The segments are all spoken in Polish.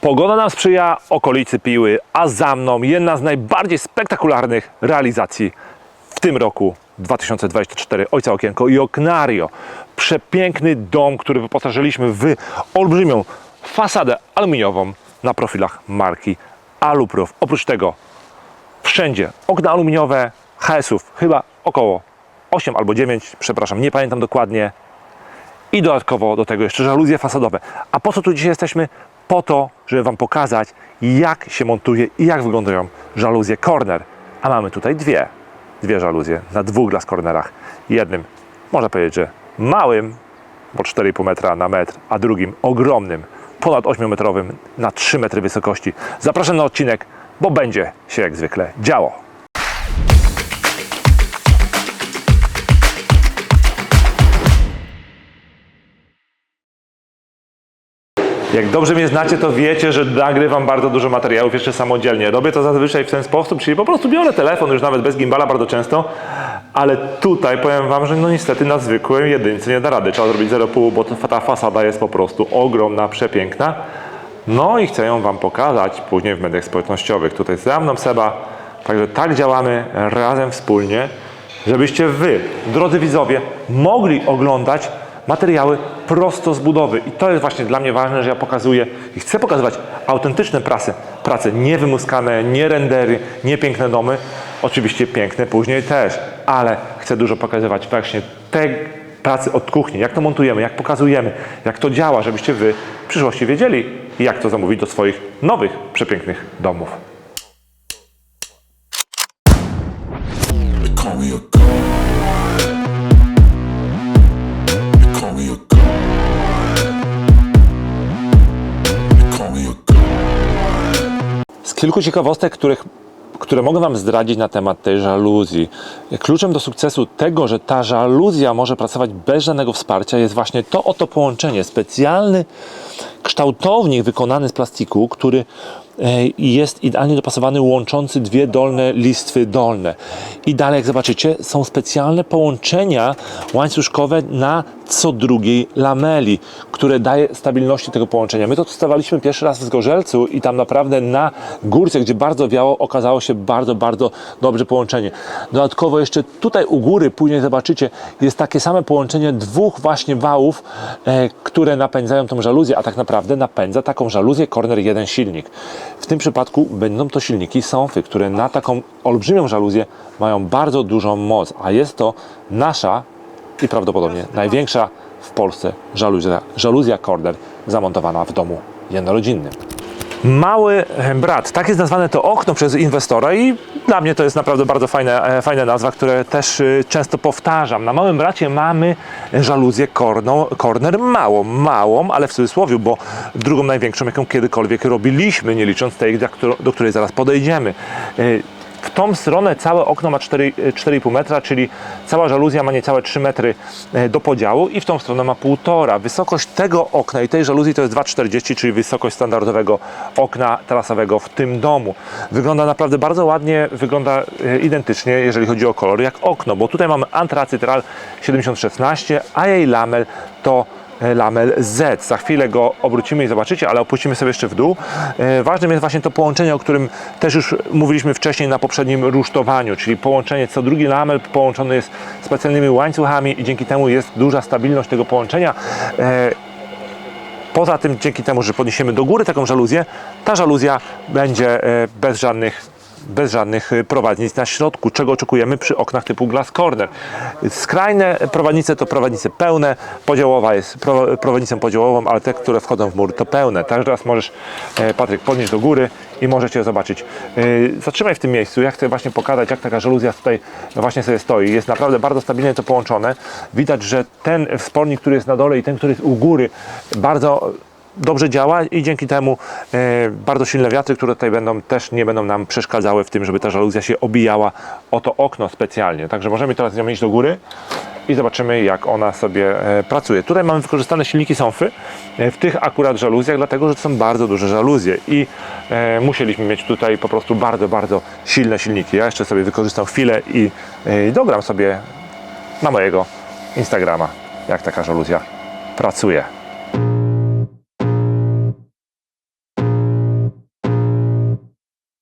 Pogoda nam sprzyja, okolicy piły, a za mną jedna z najbardziej spektakularnych realizacji w tym roku 2024 Ojca Okienko i Oknario. Przepiękny dom, który wyposażyliśmy w olbrzymią fasadę aluminiową na profilach marki Aluprof. Oprócz tego wszędzie okna aluminiowe, HS-ów chyba około 8 albo 9, przepraszam, nie pamiętam dokładnie. I dodatkowo do tego jeszcze żaluzje fasadowe. A po co tu dzisiaj jesteśmy? Po to, żeby Wam pokazać, jak się montuje i jak wyglądają żaluzje corner. A mamy tutaj dwie. Dwie żaluzje na dwóch glass cornerach. Jednym, można powiedzieć, że małym, bo 4,5 metra na metr, a drugim ogromnym, ponad 8-metrowym na 3 metry wysokości. Zapraszam na odcinek, bo będzie się jak zwykle działo. Jak dobrze mnie znacie, to wiecie, że nagrywam bardzo dużo materiałów jeszcze samodzielnie. Robię to zazwyczaj w ten sposób, czyli po prostu biorę telefon, już nawet bez gimbala bardzo często, ale tutaj powiem Wam, że no niestety na zwykłym jedynce nie da rady. Trzeba zrobić 0,5, bo ta- fasada jest po prostu ogromna, przepiękna. No i chcę ją Wam pokazać później w mediach społecznościowych. Tutaj za mną Seba. Także tak działamy razem wspólnie, żebyście Wy, drodzy widzowie, mogli oglądać materiały prosto z budowy. I to jest właśnie dla mnie ważne, że ja pokazuję i chcę pokazywać autentyczne prace nie wymuskane, nie rendery, nie piękne domy. Oczywiście piękne później też, ale chcę dużo pokazywać właśnie te pracy od kuchni, jak to montujemy, jak pokazujemy, jak to działa, żebyście Wy w przyszłości wiedzieli, jak to zamówić do swoich nowych, przepięknych domów. Kilku ciekawostek, których, które mogę Wam zdradzić na temat tej żaluzji. Kluczem do sukcesu tego, że ta żaluzja może pracować bez żadnego wsparcia, jest właśnie to oto połączenie. Specjalny kształtownik wykonany z plastiku, który e, jest idealnie dopasowany, łączący dwie dolne listwy dolne. I dalej, jak zobaczycie, są specjalne połączenia łańcuszkowe na co drugiej lameli, które daje stabilności tego połączenia. My to testowaliśmy pierwszy raz w Zgorzelcu i tam naprawdę na górce, gdzie bardzo wiało, okazało się bardzo, bardzo dobrze połączenie. Dodatkowo jeszcze tutaj u góry, później zobaczycie, jest takie same połączenie dwóch właśnie wałów, e, które napędzają tą żaluzję, a tak naprawdę napędza taką żaluzję Corner 1 silnik. W tym przypadku będą to silniki Sonfy, które na taką olbrzymią żaluzję mają bardzo dużą moc, a jest to nasza i prawdopodobnie największa w Polsce żaluzja, żaluzja Corner zamontowana w domu jednorodzinnym. Mały brat, tak jest nazwane to okno przez inwestora i dla mnie to jest naprawdę bardzo fajna, e, fajna nazwa, które też y, często powtarzam. Na małym bracie mamy żaluzję corner małą, małą, ale w cudzysłowie, bo drugą największą, jaką kiedykolwiek robiliśmy, nie licząc tej, do której- do której zaraz podejdziemy. W tą stronę całe okno ma 4 4,5 metra, czyli cała żaluzja ma niecałe 3 metry e, do podziału i w tą stronę ma 1,5. Wysokość tego okna i tej żaluzji to jest 2,40, czyli wysokość standardowego okna tarasowego w tym domu. Wygląda naprawdę bardzo ładnie, wygląda e, identycznie, jeżeli chodzi o kolor, jak okno, bo tutaj mamy antracyt RAL 7016, a jej lamel to e, lamel Z. Za chwilę go obrócimy i zobaczycie, ale opuścimy sobie jeszcze w dół. E, Ważnym jest właśnie to połączenie, o którym też już mówiliśmy wcześniej na poprzednim rusztowaniu, czyli połączenie, co drugi lamel połączony jest specjalnymi łańcuchami i dzięki temu jest duża stabilność tego połączenia. E, Poza tym, dzięki temu, że podniesiemy do góry taką żaluzję, ta żaluzja będzie e, bez żadnych bez żadnych e, prowadnic na środku, czego oczekujemy przy oknach typu glass corner. Skrajne prowadnice to prowadnice pełne, podziałowa jest pro- prowadnicą podziałową, ale te, które wchodzą w mur to pełne. Także teraz możesz, e, Patryk, podnieść do góry i możecie zobaczyć. E, Zatrzymaj w tym miejscu, ja chcę właśnie pokazać, jak taka żaluzja tutaj właśnie sobie stoi. Jest naprawdę bardzo stabilnie to połączone. Widać, że ten wspornik, który jest na dole i ten, który jest u góry, bardzo dobrze działa i dzięki temu e, bardzo silne wiatry, które tutaj będą, też nie będą nam przeszkadzały w tym, żeby ta żaluzja się obijała o to okno specjalnie. Także możemy teraz ją iść do góry i zobaczymy, jak ona sobie e, pracuje. Tutaj mamy wykorzystane silniki Sonfy e, w tych akurat żaluzjach, dlatego że to są bardzo duże żaluzje i musieliśmy mieć tutaj po prostu bardzo, bardzo silne silniki. Ja jeszcze sobie wykorzystam chwilę i e, dogram sobie na mojego Instagrama, jak taka żaluzja pracuje.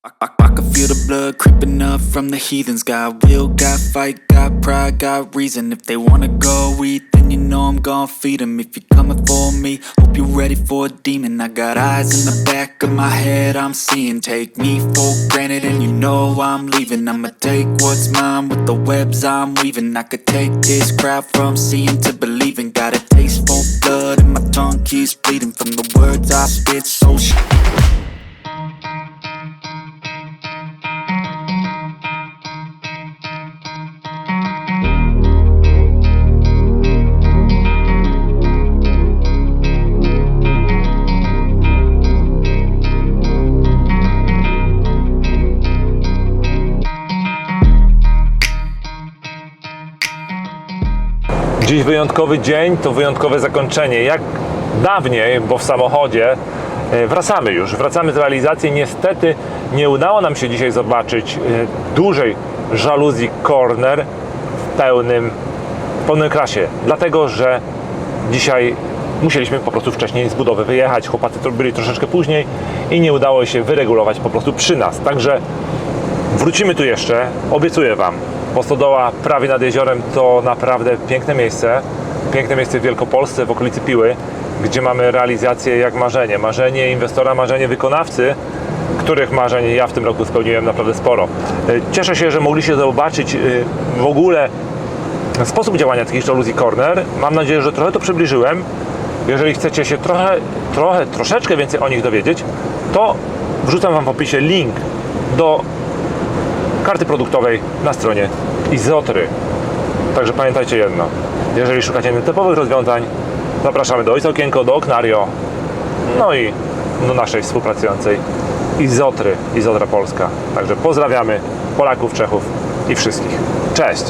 I, I, I can feel the blood creeping up from the heathens. Got will, got fight, got pride, got reason. If they wanna go eat, then you know I'm gonna feed 'em. If you're coming for me, hope you're ready for a demon. I got eyes in the back of my head, I'm seeing. Take me for granted, and you know I'm leaving. I'ma take what's mine with the webs I'm weaving. I could take this crowd from seeing to believing. Got a taste for blood, and my tongue keeps bleeding from the words I spit. So sh- Dziś wyjątkowy dzień, to wyjątkowe zakończenie. Jak dawniej, bo w samochodzie e, wracamy już, wracamy z realizacji. Niestety nie udało nam się dzisiaj zobaczyć e, dużej żaluzji corner w pełnym, w pełnej krasie, dlatego że dzisiaj musieliśmy po prostu wcześniej z budowy wyjechać. Chłopacy to byli troszeczkę później i nie udało się wyregulować po prostu przy nas. Także Wrócimy tu jeszcze, obiecuję Wam. Postodoła prawie nad jeziorem to naprawdę piękne miejsce. Piękne miejsce w Wielkopolsce, w okolicy Piły, gdzie mamy realizację jak marzenie. Marzenie inwestora, marzenie wykonawcy, których marzeń ja w tym roku spełniłem naprawdę sporo. E, Cieszę się, że mogliście zobaczyć e, w ogóle sposób działania takich żaluzji corner. Mam nadzieję, że trochę to przybliżyłem. Jeżeli chcecie się trochę, trochę, troszeczkę więcej o nich dowiedzieć, to wrzucam Wam w opisie link do karty produktowej na stronie Izotry. Także pamiętajcie jedno, jeżeli szukacie typowych rozwiązań, zapraszamy do Ojca Okienko, do Oknario, no i do naszej współpracującej Izotry, Izotra Polska. Także pozdrawiamy Polaków, Czechów i wszystkich. Cześć!